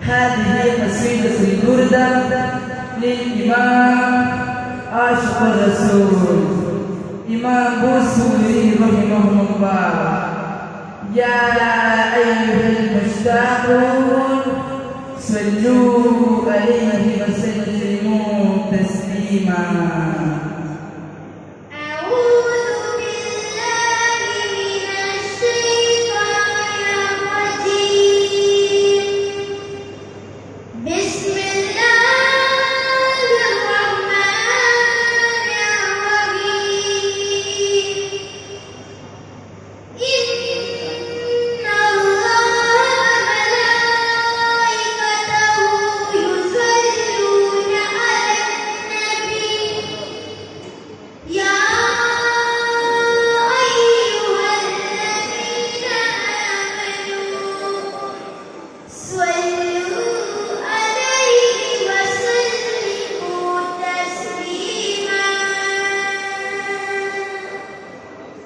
هذه قصيدة البردة للإمام عاشق الرسول إمام بوسوري رحمه الله. يا أيها المشتاقون صلوا عليه وسلموا تسليما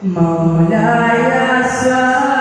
Maulaya Swami.